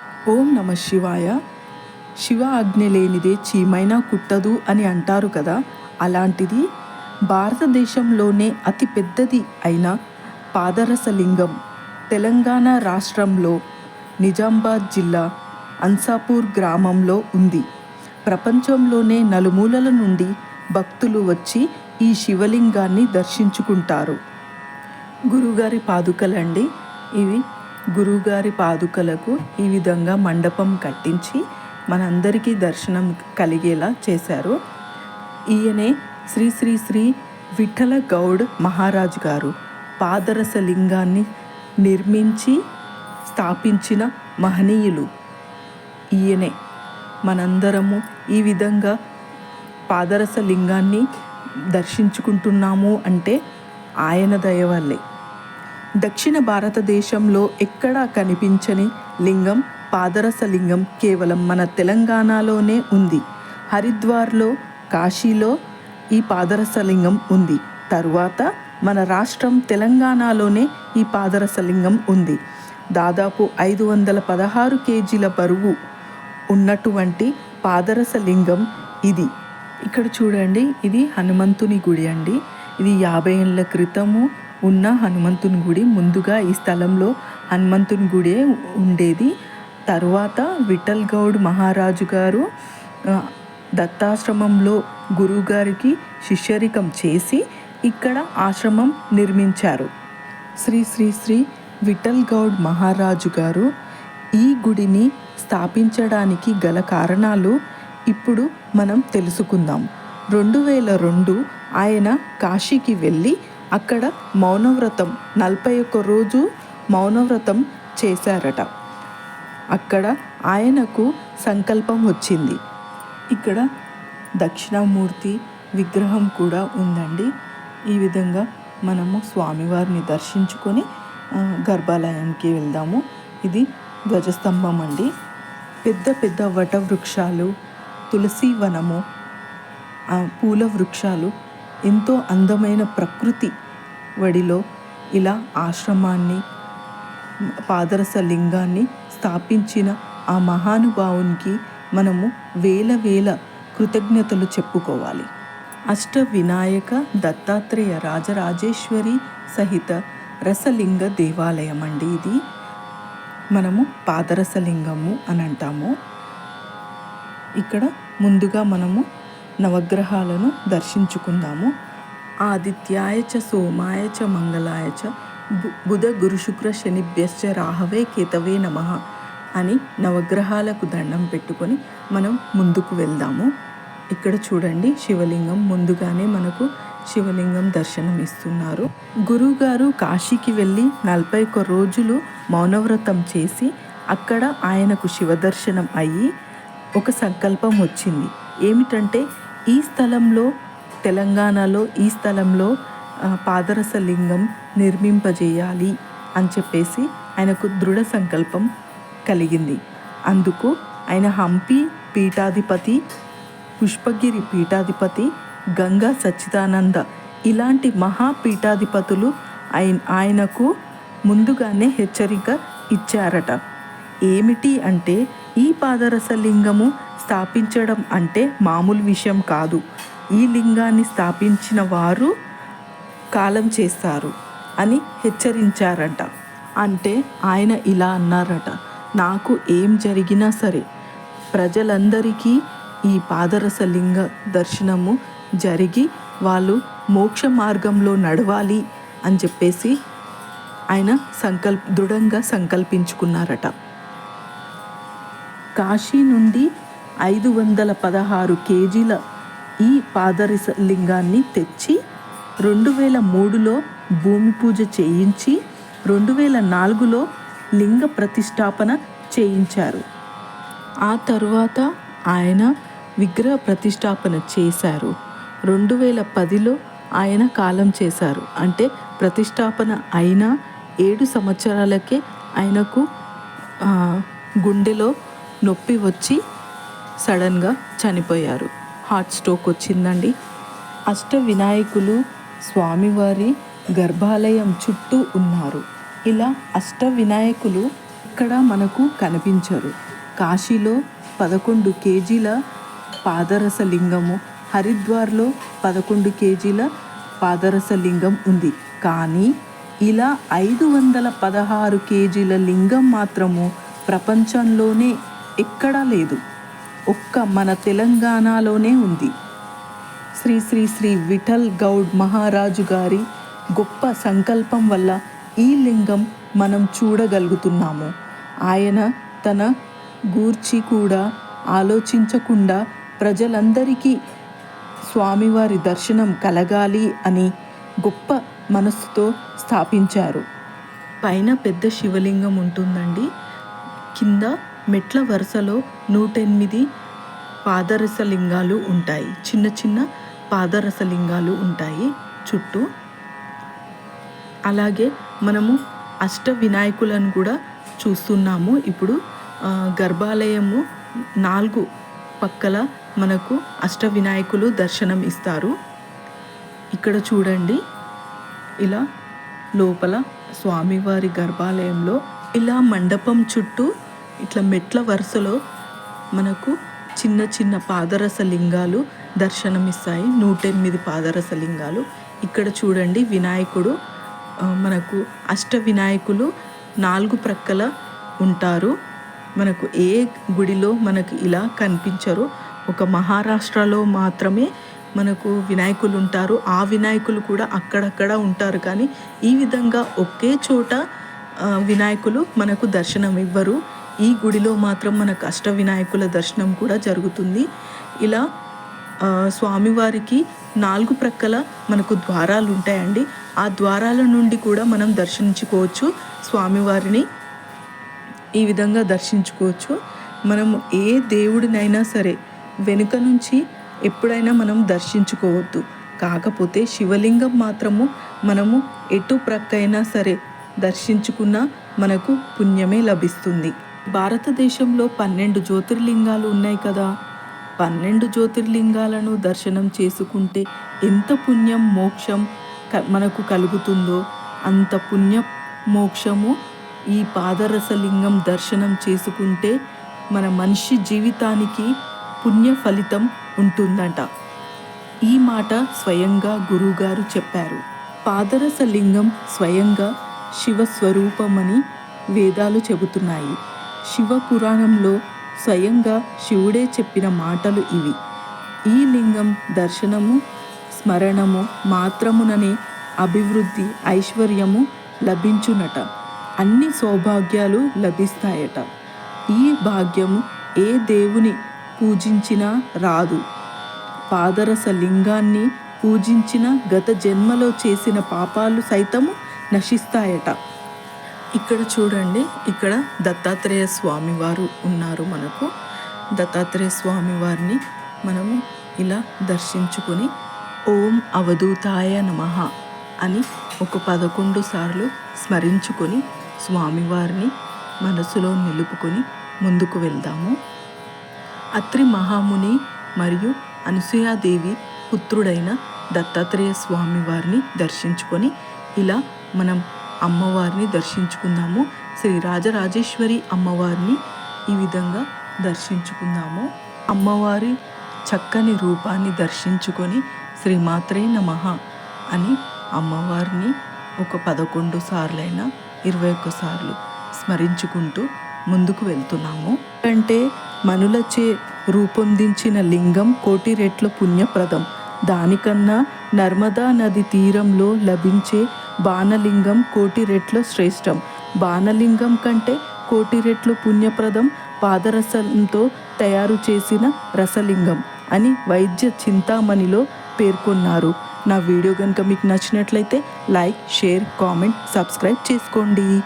ఓం నమ శివాయ. శివ ఆజ్ఞ లేనిదే చీమైనా కుట్టదు అని అంటారు కదా అలాంటిది భారతదేశంలోనే అతి పెద్దది అయిన పాదరసలింగం తెలంగాణ రాష్ట్రంలో నిజామాబాద్ జిల్లా అన్సాపూర్ గ్రామంలో ఉంది. ప్రపంచంలోనే నలుమూలల నుండి భక్తులు వచ్చి ఈ శివలింగాన్ని దర్శించుకుంటారు. గురుగారి పాదుకలండి ఇవి గురువుగారి పాదుకలకు ఈ విధంగా మండపం కట్టించి మనందరికీ దర్శనం కలిగేలా చేశారు. ఈయనే శ్రీ శ్రీ శ్రీ విఠల గౌడ్ మహారాజ్ గారు పాదరస లింగాన్ని నిర్మించి స్థాపించిన మహనీయులు. ఈయనే మనందరము ఈ విధంగా పాదరస లింగాన్ని దర్శించుకుంటున్నాము అంటే ఆయన దయ వల్లే. దక్షిణ భారతదేశంలో ఎక్కడా కనిపించని లింగం పాదరస లింగం కేవలం మన తెలంగాణలోనే ఉంది. హరిద్వార్లో కాశీలో ఈ పాదరస లింగం ఉంది. తరువాత మన రాష్ట్రం తెలంగాణలోనే ఈ పాదరస లింగం ఉంది. దాదాపు ఐదు వందల పదహారు కేజీల బరువు ఉన్నటువంటి పాదరస లింగం ఇది. ఇక్కడ చూడండి ఇది హనుమంతుని గుడి అండి. ఇది యాభై ఏళ్ళ క్రితము ఉన్న హనుమంతుని గుడి ముందుగా ఈ స్థలంలో హనుమంతుని గుడే ఉండేది. తర్వాత విఠల్ గౌడ్ మహారాజు గారు దత్తాశ్రమంలో గురువుగారికి శిష్యరికం చేసి ఇక్కడ ఆశ్రమం నిర్మించారు. శ్రీ శ్రీ శ్రీ విఠల్ గౌడ్ మహారాజు గారు ఈ గుడిని స్థాపించడానికి గల కారణాలు ఇప్పుడు మనం తెలుసుకుందాం. రెండు వేల రెండు ఆయన కాశీకి వెళ్ళి అక్కడ మౌనవ్రతం నలభై ఒక్క రోజు మౌనవ్రతం చేశారట. అక్కడ ఆయనకు సంకల్పం వచ్చింది. ఇక్కడ దక్షిణామూర్తి విగ్రహం కూడా ఉందండి. ఈ విధంగా మనము స్వామివారిని దర్శించుకొని గర్భాలయానికి వెళ్దాము. ఇది ధ్వజస్తంభం అండి. పెద్ద పెద్ద వట వృక్షాలు తులసి వనము ఆ పూల వృక్షాలు ఎంతో అందమైన ప్రకృతి వడిలో ఇలా ఆశ్రమాన్ని పాదరస లింగాన్ని స్థాపించిన ఆ మహానుభావునికి మనము వేల వేల కృతజ్ఞతలు చెప్పుకోవాలి. అష్ట వినాయక దత్తాత్రేయ రాజరాజేశ్వరి సహిత రసలింగ దేవాలయం అండి ఇది. మనము పాదరసలింగము అని అంటాము. ఇక్కడ ముందుగా మనము నవగ్రహాలను దర్శించుకుందాము. ఆదిత్యాయ చ సోమాయ చ మంగళాయ చ బు- బుధ గురు శుక్ర శనిభ్యశ్చ రాహవే కేతవే నమ అని నవగ్రహాలకు దండం పెట్టుకొని మనం ముందుకు వెళ్దాము. ఇక్కడ చూడండి శివలింగం ముందుగానే మనకు శివలింగం దర్శనం ఇస్తున్నారు. గురువుగారు కాశీకి వెళ్ళి నలభై ఒక్క రోజులు మౌనవ్రతం చేసి అక్కడ ఆయనకు శివదర్శనం అయ్యి ఒక సంకల్పం వచ్చింది. ఏమిటంటే ఈ స్థలంలో తెలంగాణలో ఈ స్థలంలో పాదరస లింగం నిర్మింపజేయాలి అని చెప్పేసి ఆయనకు దృఢ సంకల్పం కలిగింది. అందుకు ఆయన హంపి పీఠాధిపతి పుష్పగిరి పీఠాధిపతి గంగా సచ్చిదానంద ఇలాంటి మహాపీఠాధిపతులు ఆయన ఆయనకు ముందుగానే హెచ్చరిక ఇచ్చారట. ఏమిటి అంటే ఈ పాదరస లింగము స్థాపించడం అంటే మామూలు విషయం కాదు. ఈ లింగాన్ని స్థాపించిన వారు కాలం చేస్తారు అని హెచ్చరించారట. అంటే ఆయన ఇలా అన్నారట నాకు ఏం జరిగినా సరే ప్రజలందరికీ ఈ పాదరస లింగ దర్శనము జరిగి వాళ్ళు మోక్ష మార్గంలో నడవాలి అని చెప్పేసి ఆయన సంకల్ప దృఢంగా సంకల్పించుకున్నారట. కాశీ నుండి ఐదు వందల పదహారు కేజీల ఈ పాదరస లింగాన్ని తెచ్చి రెండు వేల మూడులో భూమి పూజ చేయించి రెండు వేల నాలుగులో లింగ ప్రతిష్టాపన చేయించారు. ఆ తరువాత ఆయన విగ్రహ ప్రతిష్టాపన చేశారు. రెండు వేల పదిలో ఆయన కాలం చేశారు. అంటే ప్రతిష్టాపన అయిన ఏడు సంవత్సరాలకే ఆయనకు గుండెలో నొప్పి వచ్చి సడన్గా చనిపోయారు. హార్ట్ స్ట్రోక్ వచ్చిందండి. అష్ట వినాయకులు స్వామివారి గర్భాలయం చుట్టూ ఉన్నారు. ఇలా అష్ట వినాయకులు ఇక్కడ మనకు కనిపించరు. కాశీలో పదకొండు కేజీల పాదరస లింగము హరిద్వార్లో పదకొండు కేజీల పాదరస లింగం ఉంది. కానీ ఇలా ఐదు వందల పదహారు కేజీల లింగం మాత్రము ప్రపంచంలోనే ఎక్కడా లేదు. ఒక్క మన తెలంగాణలోనే ఉంది. శ్రీ శ్రీ శ్రీ విఠల్ గౌడ్ మహారాజు గారి గొప్ప సంకల్పం వల్ల ఈ లింగం మనం చూడగలుగుతున్నాము. ఆయన తన గూర్చి కూడా ఆలోచించకుండా ప్రజలందరికీ స్వామివారి దర్శనం కలగాలి అని గొప్ప మనస్సుతో స్థాపించారు. పైన పెద్ద శివలింగం ఉంటుందండి. కింద మెట్ల వరుసలో నూటెనిమిది పాదరస లింగాలు ఉంటాయి. చిన్న చిన్న పాదరస లింగాలు ఉంటాయి. చుట్టూ అలాగే మనము అష్ట వినాయకులను కూడా చూస్తున్నాము. ఇప్పుడు గర్భాలయము నాలుగు పక్కల మనకు అష్ట వినాయకులు దర్శనం ఇస్తారు. ఇక్కడ చూడండి. ఇలా లోపల స్వామివారి గర్భాలయంలో ఇలా మండపం చుట్టూ ఇట్లా మెట్ల వరుసలో మనకు చిన్న చిన్న పాదరస లింగాలు దర్శనమిస్తాయి. నూటెనిమిది పాదరస లింగాలు. ఇక్కడ చూడండి వినాయకుడు మనకు అష్ట వినాయకులు నాలుగు ప్రక్కల ఉంటారు. మనకు ఏ గుడిలో మనకు ఇలా కనిపించరు. ఒక మహారాష్ట్రలో మాత్రమే మనకు వినాయకులు ఉంటారు. ఆ వినాయకులు కూడా అక్కడక్కడ ఉంటారు. కానీ ఈ విధంగా ఒకే చోట వినాయకులు మనకు దర్శనం ఇవ్వరు ఈ గుడిలో మాత్రం మనకు అష్ట వినాయకుల దర్శనం కూడా జరుగుతుంది. ఇలా స్వామివారికి నాలుగు ప్రక్కల మనకు ద్వారాలు ఉంటాయండి. ఆ ద్వారాల నుండి కూడా మనం దర్శించుకోవచ్చు. స్వామివారిని ఈ విధంగా దర్శించుకోవచ్చు. మనం ఏ దేవుడినైనా సరే వెనుక నుంచి ఎప్పుడైనా మనం దర్శించుకోవద్దు. కాకపోతే శివలింగం మాత్రము మనము ఎటు ప్రక్కైనా సరే దర్శించుకున్న మనకు పుణ్యమే లభిస్తుంది. భారతదేశంలో పన్నెండు జ్యోతిర్లింగాలు ఉన్నాయి కదా. పన్నెండు జ్యోతిర్లింగాలను దర్శనం చేసుకుంటే ఎంత పుణ్యం మోక్షం క- మనకు కలుగుతుందో అంత పుణ్య మోక్షము ఈ పాదరసలింగం దర్శనం చేసుకుంటే మన మనిషి జీవితానికి పుణ్య ఫలితం ఉంటుందంట. ఈ మాట స్వయంగా గురువుగారు చెప్పారు. పాదరస లింగం స్వయంగా శివస్వరూపమని వేదాలు చెబుతున్నాయి. శివ పురాణంలో స్వయంగా శివుడే చెప్పిన మాటలు ఇవి. ఈ లింగం దర్శనము స్మరణము మాత్రముననే అభివృద్ధి ఐశ్వర్యము లభించునట. అన్ని సౌభాగ్యాలు లభిస్తాయట. ఈ భాగ్యము ఏ దేవుని పూజించినా రాదు. పాదరస లింగాన్ని పూజించిన గత జన్మలో చేసిన పాపాలు సైతము నశిస్తాయట. ఇక్కడ చూడండి ఇక్కడ దత్తాత్రేయ స్వామి వారు ఉన్నారు మనకు. దత్తాత్రేయ స్వామి వారిని మనము ఇలా దర్శించుకొని ఓం అవధూతాయ నమః అని ఒక పదకొండు సార్లు స్మరించుకొని స్వామివారిని మనసులో నిలుపుకొని ముందుకు వెళ్దాము. అత్రి మహాముని మరియు అనసూయాదేవి పుత్రుడైన దత్తాత్రేయ స్వామి వారిని దర్శించుకొని ఇలా మనం అమ్మవారిని దర్శించుకుందాము. శ్రీ రాజరాజేశ్వరి అమ్మవారిని ఈ విధంగా దర్శించుకుందాము. అమ్మవారి చక్కని రూపాన్ని దర్శించుకొని శ్రీ నమ అని అమ్మవారిని ఒక పదకొండు సార్లైనా ఇరవై ఒక్క సార్లు స్మరించుకుంటూ ముందుకు వెళ్తున్నాము. అంటే మనులచే రూపొందించిన లింగం కోటి రెట్ల పుణ్యప్రదం. దానికన్నా నర్మదా నది తీరంలో లభించే బాణలింగం కోటి రెట్లు శ్రేష్టం. బాణలింగం కంటే కోటి రెట్లు పుణ్యప్రదం పాదరసంతో తయారు చేసిన రసలింగం అని వైద్య చింతామణిలో పేర్కొన్నారు. నా వీడియో కనుక మీకు నచ్చినట్లయితే లైక్ షేర్ కామెంట్ సబ్స్క్రైబ్ చేసుకోండి.